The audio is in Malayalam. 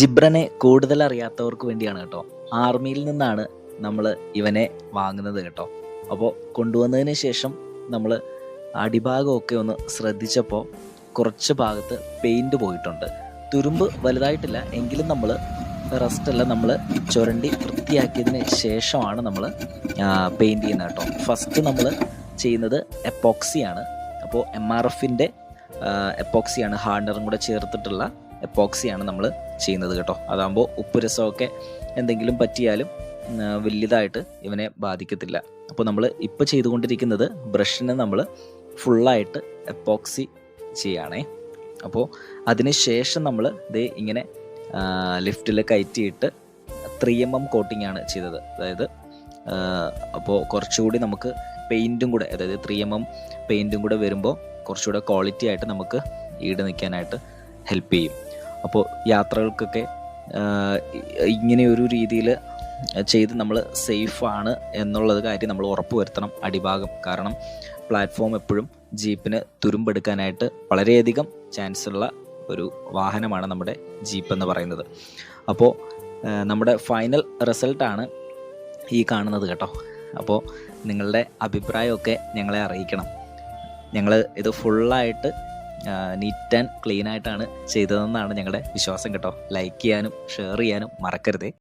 ജിബ്രനെ കൂടുതൽ അറിയാത്തവർക്ക് വേണ്ടിയാണ് കേട്ടോ. ആർമിയിൽ നിന്നാണ് നമ്മൾ ഇവനെ വാങ്ങുന്നത് കേട്ടോ. അപ്പോൾ കൊണ്ടുവന്നതിന് ശേഷം നമ്മൾ അടിഭാഗമൊക്കെ ഒന്ന് ശ്രദ്ധിച്ചപ്പോൾ കുറച്ച് ഭാഗത്ത് പെയിന്റ് പോയിട്ടുണ്ട്. തുരുമ്പ് വലുതായിട്ടില്ല എങ്കിലും നമ്മൾ റെസ്റ്റ് എല്ലാം നമ്മൾ ചുരണ്ടി വൃത്തിയാക്കിയതിന് ശേഷമാണ് നമ്മൾ പെയിന്റ് ചെയ്യുന്നത് കേട്ടോ. ഫസ്റ്റ് നമ്മൾ ചെയ്യുന്നത് എപ്പോക്സിയാണ്. അപ്പോൾ എം ആർ എഫിന്റെ എപ്പോക്സിയാണ് ഹാർഡറും കൂടെ ചേർത്തിട്ടുള്ള എപ്പോക്സിയാണ് നമ്മൾ ചെയ്യുന്നത് കേട്ടോ. അതാകുമ്പോൾ ഉപ്പ് രസമൊക്കെ എന്തെങ്കിലും പറ്റിയാലും വലിയതായിട്ട് ഇവനെ ബാധിക്കത്തില്ല. അപ്പോൾ നമ്മൾ ഇപ്പോൾ ചെയ്തുകൊണ്ടിരിക്കുന്നത് ബ്രഷിന് നമ്മൾ ഫുള്ളായിട്ട് എപ്പോക്സി ചെയ്യുകയാണേ അപ്പോൾ അതിന് ശേഷം നമ്മൾ ദേ ഇങ്ങനെ ലിഫ്റ്റിൽ കയറ്റിയിട്ട് ത്രീ എം എം കോട്ടിംഗ് ആണ് ചെയ്തത്. അതായത് അപ്പോൾ കുറച്ചുകൂടി നമുക്ക് പെയിന്റും കൂടെ അതായത് ത്രീ എം എം പെയിന്റും കൂടെ വരുമ്പോൾ കുറച്ചുകൂടെ ക്വാളിറ്റി ആയിട്ട് നമുക്ക് ഈട് നിൽക്കാനായിട്ട് ഹെൽപ്പ് ചെയ്യും. അപ്പോൾ യാത്രകൾക്കൊക്കെ ഇങ്ങനെ ഒരു രീതിയിൽ ചെയ്ത് നമ്മൾ സേഫാണ് എന്നുള്ളത് കാര്യം നമ്മൾ ഉറപ്പ് വരുത്തണം അടിഭാഗം. കാരണം പ്ലാറ്റ്ഫോം എപ്പോഴും ജീപ്പിന് തുരുമ്പെടുക്കാനായിട്ട് വളരെയധികം ചാൻസ് ഉള്ള ഒരു വാഹനമാണ് നമ്മുടെ ജീപ്പ് എന്ന് പറയുന്നത്. അപ്പോൾ നമ്മുടെ ഫൈനൽ റിസൾട്ടാണ് ഈ കാണുന്നത് കേട്ടോ. അപ്പോൾ നിങ്ങളുടെ അഭിപ്രായമൊക്കെ ഞങ്ങളെ അറിയിക്കണം. ഞങ്ങൾ ഇത് ഫുള്ളായിട്ട് നീറ്റ് ആൻഡ് ക്ലീൻ ആയിട്ടാണ് ചെയ്തതെന്നാണ് ഞങ്ങളുടെ വിശ്വാസം കേട്ടോ. ലൈക്ക് ചെയ്യാനും ഷെയർ ചെയ്യാനും മറക്കരുതേ.